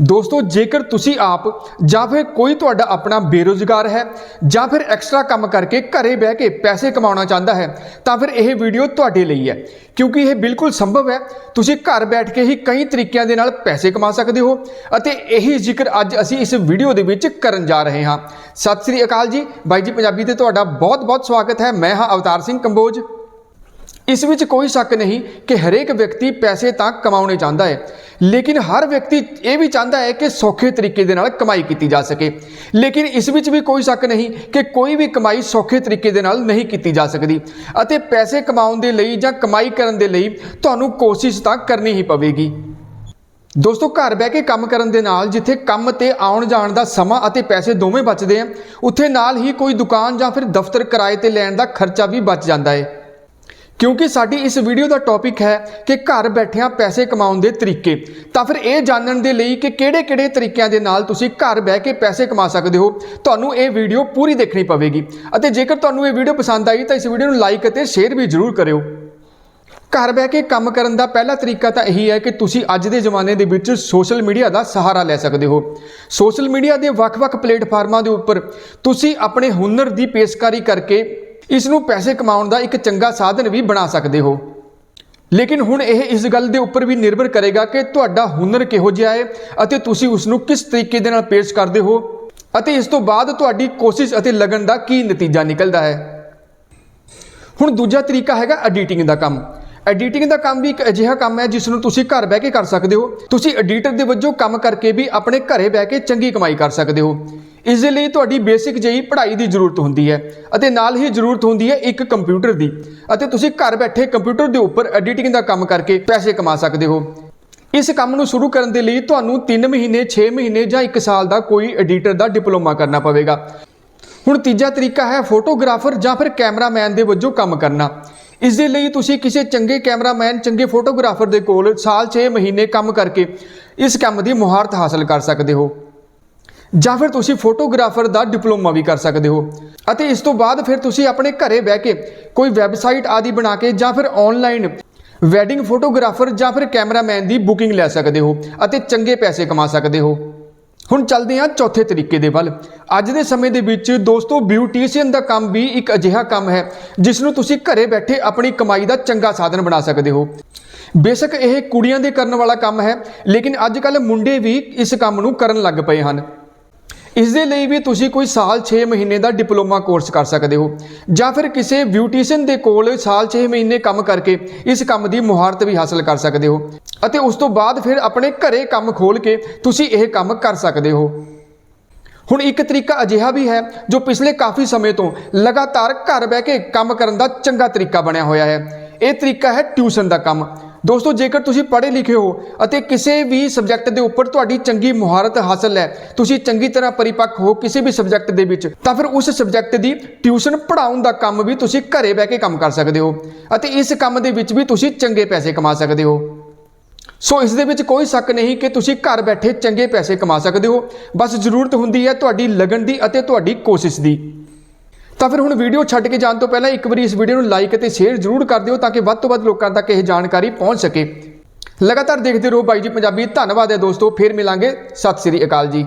ਦੋਸਤੋ, ਜੇਕਰ ਤੁਸੀਂ ਆਪ ਜਾਂ ਫਿਰ ਕੋਈ ਤੁਹਾਡਾ ਆਪਣਾ ਬੇਰੋਜ਼ਗਾਰ ਹੈ ਜਾਂ ਫਿਰ ਐਕਸਟਰਾ ਕੰਮ ਕਰਕੇ ਘਰੇ ਬਹਿ ਕੇ ਪੈਸੇ ਕਮਾਉਣਾ ਚਾਹੁੰਦਾ ਹੈ, ਤਾਂ ਫਿਰ ਇਹ ਵੀਡੀਓ ਤੁਹਾਡੇ ਲਈ ਹੈ। ਕਿਉਂਕਿ ਇਹ ਬਿਲਕੁਲ ਸੰਭਵ ਹੈ, ਤੁਸੀਂ ਘਰ ਬੈਠ ਕੇ ਹੀ ਕਈ ਤਰੀਕਿਆਂ ਦੇ ਨਾਲ ਪੈਸੇ ਕਮਾ ਸਕਦੇ ਹੋ ਅਤੇ ਇਹੀ ਜ਼ਿਕਰ ਅੱਜ ਅਸੀਂ ਇਸ ਵੀਡੀਓ ਦੇ ਵਿੱਚ ਕਰਨ ਜਾ ਰਹੇ ਹਾਂ। ਸਤਿ ਸ੍ਰੀ ਅਕਾਲ ਜੀ। ਬਾਈ ਜੀ, ਪੰਜਾਬੀ ਤੇ ਤੁਹਾਡਾ ਬਹੁਤ-ਬਹੁਤ ਸਵਾਗਤ ਹੈ। ਮੈਂ ਹਾਂ ਅਵਤਾਰ ਸਿੰਘ ਕੰਬੋਜ। ਇਸ ਵਿੱਚ ਕੋਈ ਸ਼ੱਕ ਨਹੀਂ ਕਿ ਹਰੇਕ ਵਿਅਕਤੀ ਪੈਸੇ ਤਾਂ ਕਮਾਉਣੇ ਚਾਹੁੰਦਾ ਹੈ। ਲੇਕਿਨ ਹਰ ਵਿਅਕਤੀ ਇਹ ਵੀ ਚਾਹੁੰਦਾ ਹੈ ਕਿ ਸੌਖੇ ਤਰੀਕੇ ਦੇ ਨਾਲ ਕਮਾਈ ਕੀਤੀ ਜਾ ਸਕੇ। ਲੇਕਿਨ ਇਸ ਵਿੱਚ ਵੀ ਕੋਈ ਸ਼ੱਕ ਨਹੀਂ ਕਿ ਕੋਈ ਵੀ ਕਮਾਈ ਸੌਖੇ ਤਰੀਕੇ ਦੇ ਨਾਲ ਨਹੀਂ ਕੀਤੀ ਜਾ ਸਕਦੀ ਅਤੇ ਪੈਸੇ ਕਮਾਉਣ ਦੇ ਲਈ ਜਾਂ ਕਮਾਈ ਕਰਨ ਦੇ ਲਈ ਤੁਹਾਨੂੰ ਕੋਸ਼ਿਸ਼ ਤਾਂ ਕਰਨੀ ਹੀ ਪਵੇਗੀ। ਦੋਸਤੋ, ਘਰ ਬਹਿ ਕੇ ਕੰਮ ਕਰਨ ਦੇ ਨਾਲ ਜਿੱਥੇ ਕੰਮ ਤੇ ਆਉਣ ਜਾਣ ਦਾ ਸਮਾਂ ਅਤੇ ਪੈਸੇ ਦੋਵੇਂ ਬਚਦੇ ਆ, ਉੱਥੇ ਨਾਲ ਹੀ ਕੋਈ ਦੁਕਾਨ ਜਾਂ ਫਿਰ ਦਫ਼ਤਰ ਕਿਰਾਏ ਤੇ ਲੈਣ ਦਾ ਖਰਚਾ ਵੀ ਬਚ ਜਾਂਦਾ ਹੈ। ਕਿਉਂਕਿ ਸਾਡੀ ਇਸ ਵੀਡੀਓ ਦਾ ਟੌਪਿਕ ਹੈ ਕਿ ਘਰ ਬੈਠਿਆਂ ਪੈਸੇ ਕਮਾਉਣ ਦੇ ਤਰੀਕੇ। ਤਾਂ ਫਿਰ ਇਹ ਜਾਣਨ ਦੇ ਲਈ ਕਿ ਕਿਹੜੇ-ਕਿਹੜੇ ਤਰੀਕਿਆਂ ਦੇ ਨਾਲ ਤੁਸੀਂ ਘਰ ਬਹਿ ਕੇ ਪੈਸੇ ਕਮਾ ਸਕਦੇ ਹੋ, ਤੁਹਾਨੂੰ ਇਹ ਵੀਡੀਓ ਪੂਰੀ ਦੇਖਣੀ ਪਵੇਗੀ। ਅਤੇ ਜੇਕਰ ਤੁਹਾਨੂੰ ਇਹ ਵੀਡੀਓ ਪਸੰਦ ਆਈ ਤਾਂ ਇਸ ਵੀਡੀਓ ਨੂੰ ਲਾਈਕ ਅਤੇ ਸ਼ੇਅਰ ਵੀ ਜ਼ਰੂਰ ਕਰਿਓ। ਘਰ ਬਹਿ ਕੇ ਕੰਮ ਕਰਨ ਦਾ ਪਹਿਲਾ ਤਰੀਕਾ ਤਾਂ ਇਹੀ ਹੈ ਕਿ ਤੁਸੀਂ ਅੱਜ ਦੇ ਜ਼ਮਾਨੇ ਦੇ ਵਿੱਚ ਸੋਸ਼ਲ ਮੀਡੀਆ ਦਾ ਸਹਾਰਾ ਲੈ ਸਕਦੇ ਹੋ। ਸੋਸ਼ਲ ਮੀਡੀਆ ਦੇ ਵੱਖ-ਵੱਖ ਪਲੇਟਫਾਰਮਾਂ ਦੇ ਉੱਪਰ ਤੁਸੀਂ ਆਪਣੇ ਹੁਨਰ ਦੀ ਪੇਸ਼ਕਾਰੀ ਕਰਕੇ ਇਸ ਨੂੰ ਪੈਸੇ ਕਮਾਉਣ ਦਾ ਇੱਕ ਚੰਗਾ ਸਾਧਨ ਵੀ ਬਣਾ ਸਕਦੇ ਹੋ। ਲੇਕਿਨ ਹੁਣ ਇਹ ਇਸ ਗੱਲ ਦੇ ਉੱਪਰ ਵੀ ਨਿਰਭਰ ਕਰੇਗਾ ਕਿ ਤੁਹਾਡਾ ਹੁਨਰ ਕਿਹੋ ਜਿਹਾ ਹੈ ਅਤੇ ਤੁਸੀਂ ਉਸ ਨੂੰ ਕਿਸ ਤਰੀਕੇ ਦੇ ਨਾਲ ਪੇਸ਼ ਕਰਦੇ ਹੋ ਅਤੇ ਇਸ ਤੋਂ ਬਾਅਦ ਤੁਹਾਡੀ ਕੋਸ਼ਿਸ਼ ਅਤੇ ਲਗਨ ਦਾ ਕੀ ਨਤੀਜਾ ਨਿਕਲਦਾ ਹੈ। ਹੁਣ ਦੂਜਾ ਤਰੀਕਾ ਹੈਗਾ ਐਡੀਟਿੰਗ ਦਾ ਕੰਮ। ਐਡੀਟਿੰਗ ਦਾ ਕੰਮ ਵੀ ਇੱਕ ਅਜਿਹਾ ਕੰਮ ਹੈ ਜਿਸ ਨੂੰ ਤੁਸੀਂ ਘਰ ਬਹਿ ਕੇ ਕਰ ਸਕਦੇ ਹੋ। ਤੁਸੀਂ ਐਡੀਟਰ ਦੇ ਵਜੋਂ ਕੰਮ ਕਰਕੇ ਵੀ ਆਪਣੇ ਘਰੇ ਬਹਿ ਕੇ ਚੰਗੀ ਕਮਾਈ ਕਰ ਸਕਦੇ ਹੋ। ਇਸ ਦੇ ਲਈ ਤੁਹਾਡੀ ਬੇਸਿਕ ਜਿਹੀ ਪੜ੍ਹਾਈ ਦੀ ਜ਼ਰੂਰਤ ਹੁੰਦੀ ਹੈ ਅਤੇ ਨਾਲ ਹੀ ਜ਼ਰੂਰਤ ਹੁੰਦੀ ਹੈ ਇੱਕ ਕੰਪਿਊਟਰ ਦੀ ਅਤੇ ਤੁਸੀਂ ਘਰ ਬੈਠੇ ਕੰਪਿਊਟਰ ਦੇ ਉੱਪਰ ਐਡੀਟਿੰਗ ਦਾ ਕੰਮ ਕਰਕੇ ਪੈਸੇ ਕਮਾ ਸਕਦੇ ਹੋ। ਇਸ ਕੰਮ ਨੂੰ ਸ਼ੁਰੂ ਕਰਨ ਦੇ ਲਈ ਤੁਹਾਨੂੰ 3 ਮਹੀਨੇ 6 ਮਹੀਨੇ ਜਾਂ 1 ਸਾਲ ਦਾ ਕੋਈ ਐਡੀਟਰ ਦਾ ਡਿਪਲੋਮਾ ਕਰਨਾ ਪਵੇਗਾ। ਹੁਣ ਤੀਜਾ ਤਰੀਕਾ ਹੈ ਫੋਟੋਗ੍ਰਾਫਰ ਜਾਂ ਫਿਰ ਕੈਮਰਾਮੈਨ ਦੇ ਵਜੋਂ ਕੰਮ ਕਰਨਾ। ਇਸ ਦੇ ਲਈ ਤੁਸੀਂ ਕਿਸੇ ਚੰਗੇ ਕੈਮਰਾਮੈਨ, ਚੰਗੇ ਫੋਟੋਗ੍ਰਾਫਰ ਦੇ ਕੋਲ ਸਾਲ 6 ਮਹੀਨੇ ਕੰਮ ਕਰਕੇ ਇਸ ਕੰਮ ਦੀ ਮੁਹਾਰਤ ਹਾਸਲ ਕਰ ਸਕਦੇ ਹੋ। ਜਾਂ ਫਿਰ ਤੁਸੀਂ ਫੋਟੋਗ੍ਰਾਫਰ ਦਾ ਡਿਪਲੋਮਾ ਵੀ ਕਰ ਸਕਦੇ ਹੋ। ਅਤੇ ਇਸ ਤੋਂ ਬਾਅਦ ਫਿਰ ਤੁਸੀਂ ਆਪਣੇ ਘਰੇ ਬਹਿ ਕੇ ਕੋਈ ਵੈਬਸਾਈਟ ਆਦਿ ਬਣਾ ਕੇ ਜਾਂ ਫਿਰ ਆਨਲਾਈਨ ਵੈਡਿੰਗ ਫੋਟੋਗ੍ਰਾਫਰ ਜਾਂ ਫਿਰ ਕੈਮਰਾਮੈਨ ਦੀ ਬੁਕਿੰਗ ਲੈ ਸਕਦੇ ਹੋ ਅਤੇ ਚੰਗੇ ਪੈਸੇ ਕਮਾ ਸਕਦੇ ਹੋ। ਹੁਣ ਚੱਲਦੇ ਹਾਂ ਚੌਥੇ ਤਰੀਕੇ ਦੇ ਵੱਲ। ਅੱਜ ਦੇ ਸਮੇਂ ਦੇ ਵਿੱਚ ਦੋਸਤੋ ਬਿਊਟੀਸ਼ੀਅਨ ਦਾ ਕੰਮ ਵੀ ਇੱਕ ਅਜਿਹਾ ਕੰਮ ਹੈ ਜਿਸ ਨੂੰ ਤੁਸੀਂ ਘਰੇ ਬੈਠੇ ਆਪਣੀ ਕਮਾਈ ਦਾ ਚੰਗਾ ਸਾਧਨ ਬਣਾ ਸਕਦੇ ਹੋ। ਬੇਸ਼ੱਕ ਇਹ ਕੁੜੀਆਂ ਦੇ ਕਰਨ ਵਾਲਾ ਕੰਮ ਹੈ, ਲੇਕਿਨ ਅੱਜ ਕੱਲ ਮੁੰਡੇ ਵੀ ਇਸ ਕੰਮ ਨੂੰ ਕਰਨ ਲੱਗ ਪਏ ਹਨ। ਇਸ ਦੇ ਲਈ ਵੀ ਤੁਸੀਂ ਕੋਈ ਸਾਲ 6 ਮਹੀਨੇ ਦਾ ਡਿਪਲੋਮਾ ਕੋਰਸ ਕਰ ਸਕਦੇ ਹੋ ਜਾਂ ਫਿਰ ਕਿਸੇ ਬਿਊਟੀਸ਼ੀਅਨ ਦੇ ਕੋਲ ਸਾਲ 6 ਮਹੀਨੇ ਕੰਮ ਕਰਕੇ ਇਸ ਕੰਮ ਦੀ ਮੁਹਾਰਤ ਵੀ ਹਾਸਲ ਕਰ ਸਕਦੇ ਹੋ ਅਤੇ ਉਸ ਤੋਂ ਬਾਅਦ ਫਿਰ ਆਪਣੇ ਘਰੇ ਕੰਮ ਖੋਲ ਕੇ ਤੁਸੀਂ ਇਹ ਕੰਮ ਕਰ ਸਕਦੇ ਹੋ। ਹੁਣ ਇੱਕ ਤਰੀਕਾ ਅਜਿਹਾ ਵੀ ਹੈ ਜੋ ਪਿਛਲੇ ਕਾਫੀ ਸਮੇਂ ਤੋਂ ਲਗਾਤਾਰ ਘਰ ਬਹਿ ਕੇ ਕੰਮ ਕਰਨ ਦਾ ਚੰਗਾ ਤਰੀਕਾ ਬਣਿਆ ਹੋਇਆ ਹੈ। ਇਹ ਤਰੀਕਾ ਹੈ ਟਿਊਸ਼ਨ ਦਾ ਕੰਮ। ਦੋਸਤੋ, ਜੇਕਰ ਤੁਸੀਂ ਪੜ੍ਹੇ ਲਿਖੇ ਹੋ ਅਤੇ ਕਿਸੇ ਵੀ ਸਬਜੈਕਟ ਦੇ ਉੱਪਰ ਤੁਹਾਡੀ ਚੰਗੀ ਮੁਹਾਰਤ ਹਾਸਲ ਹੈ, ਤੁਸੀਂ ਚੰਗੀ ਤਰ੍ਹਾਂ ਪਰਿਪੱਕ ਹੋ ਕਿਸੇ ਵੀ ਸਬਜੈਕਟ ਦੇ ਵਿੱਚ, ਤਾਂ ਫਿਰ ਉਸ ਸਬਜੈਕਟ ਦੀ ਟਿਊਸ਼ਨ ਪੜ੍ਹਾਉਣ ਦਾ ਕੰਮ ਵੀ ਤੁਸੀਂ ਘਰੇ ਬਹਿ ਕੇ ਕੰਮ ਕਰ ਸਕਦੇ ਹੋ ਅਤੇ ਇਸ ਕੰਮ ਦੇ ਵਿੱਚ ਵੀ ਤੁਸੀਂ ਚੰਗੇ ਪੈਸੇ ਕਮਾ ਸਕਦੇ ਹੋ। ਸੋ ਇਸ ਦੇ ਵਿੱਚ ਕੋਈ ਸ਼ੱਕ ਨਹੀਂ ਕਿ ਤੁਸੀਂ ਘਰ ਬੈਠੇ ਚੰਗੇ ਪੈਸੇ ਕਮਾ ਸਕਦੇ ਹੋ। ਬਸ ਜ਼ਰੂਰਤ ਹੁੰਦੀ ਹੈ ਤੁਹਾਡੀ ਲਗਨ ਦੀ ਅਤੇ ਤੁਹਾਡੀ ਕੋਸ਼ਿਸ਼ ਦੀ। ਤਾਂ ਫਿਰ ਹੁਣ ਵੀਡੀਓ ਛੱਡ ਕੇ ਜਾਣ ਤੋਂ ਪਹਿਲਾਂ ਇੱਕ ਵਾਰੀ ਇਸ ਵੀਡੀਓ ਨੂੰ ਲਾਈਕ ਅਤੇ ਸ਼ੇਅਰ ਜ਼ਰੂਰ ਕਰ ਦਿਓ ਤਾਂ ਕਿ ਵੱਧ ਤੋਂ ਵੱਧ ਲੋਕਾਂ ਤੱਕ ਇਹ ਜਾਣਕਾਰੀ ਪਹੁੰਚ ਸਕੇ। ਲਗਾਤਾਰ ਦੇਖਦੇ ਰਹੋ ਬਾਈ ਜੀ ਪੰਜਾਬੀ। ਧੰਨਵਾਦ ਹੈ ਦੋਸਤੋ। ਫਿਰ ਮਿਲਾਂਗੇ। ਸਤਿ ਸ੍ਰੀ ਅਕਾਲ ਜੀ।